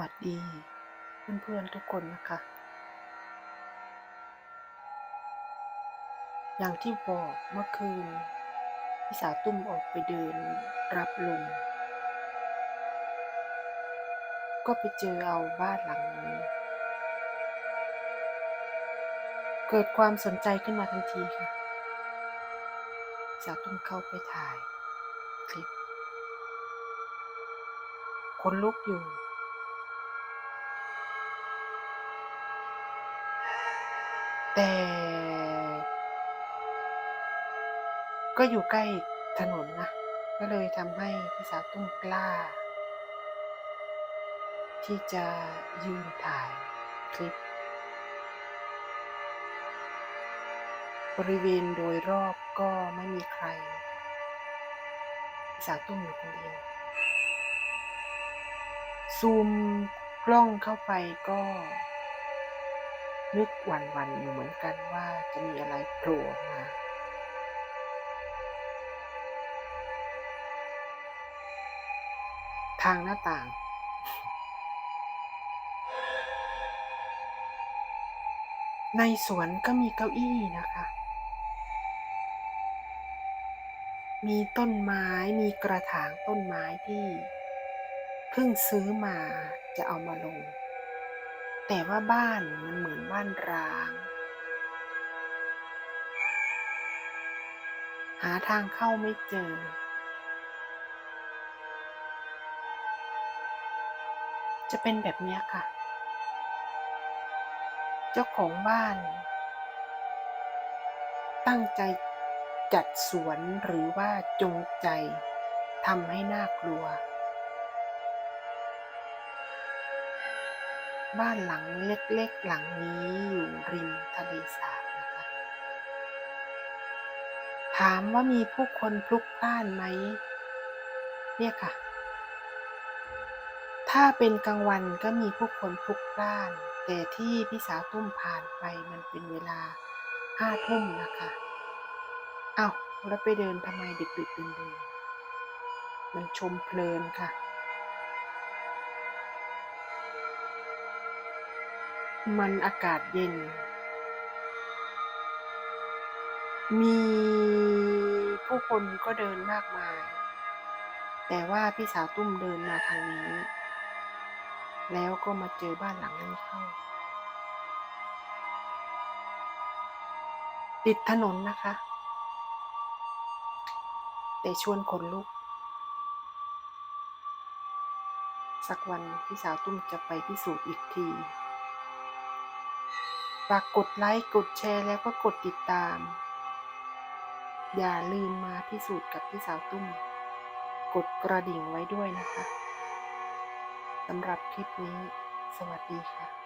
วัสดีเพื่อนๆทุกคนนะคะ อย่างที่บอกเมื่อคืนพี่สาวตุ้มออกไปเดินรับลม ก็ไปเจอเอาบ้านหลังนี้ เกิดความสนใจขึ้นมาทันทีค่ะสาวตุ้มเข้าไปถ่ายคลิปคนลุกอยู่ แต่ ก็อยู่ใกล้ถนนนะ ก็เลยทำให้พี่สาวตุ้มกล้า ที่จะยืนถ่ายคลิป บริเวณโดยรอบก็ไม่มีใครพี่สาวตุ้มอยู่คนเดียว ซูมกล้องเข้าไปก็ นึกหวั่นๆอยู่เหมือนกันว่าจะมีอะไรโผล่มาทางหน้าต่าง ในสวนก็มีเก้าอี้นะคะ มีต้นไม้ มีกระถางต้นไม้ที่ เพิ่งซื้อมาจะเอามาลง แต่ว่าบ้านมันเหมือนบ้านร้าง หาทางเข้าไม่เจอ จะเป็นแบบเนี้ยค่ะ เจ้าของบ้าน ตั้งใจจัดสวนหรือว่าจงใจทำให้น่ากลัว บ้านหลังเล็กๆ หลังนี้อยู่ริมทะเลสาบนะคะ ถามว่ามีผู้คนพลุกพล่านไหม เนี่ยค่ะ ถ้าเป็นกลางวันก็มีผู้คนพลุกพล่าน แต่ที่พี่สาวตุ้มผ่านไปมันเป็นเวลาห้าทุ่มนะคะเอา้าแล้วไปเดินทำไมดึกดึกดื่นดื่นๆมันชมเพลินค่ะ มันอากาศเย็น มีผู้คนก็เดินมากมาย แต่ว่าพี่สาวตุ้มเดินมาทางนี้ แล้วก็มาเจอบ้านหลังนี้เข้าติดถนนนะคะ แต่ชวนขนลุก สักวันพี่สาวตุ้มจะไปพิสูจน์อีกที ฝากกดไลค์กดแชร์แล้วก็กดติดตาม อย่าลืมมาพิสูจน์กับพี่สาวตุ้ม กดกระดิ่งไว้ด้วยนะคะสำหรับคลิปนี้ สวัสดีค่ะ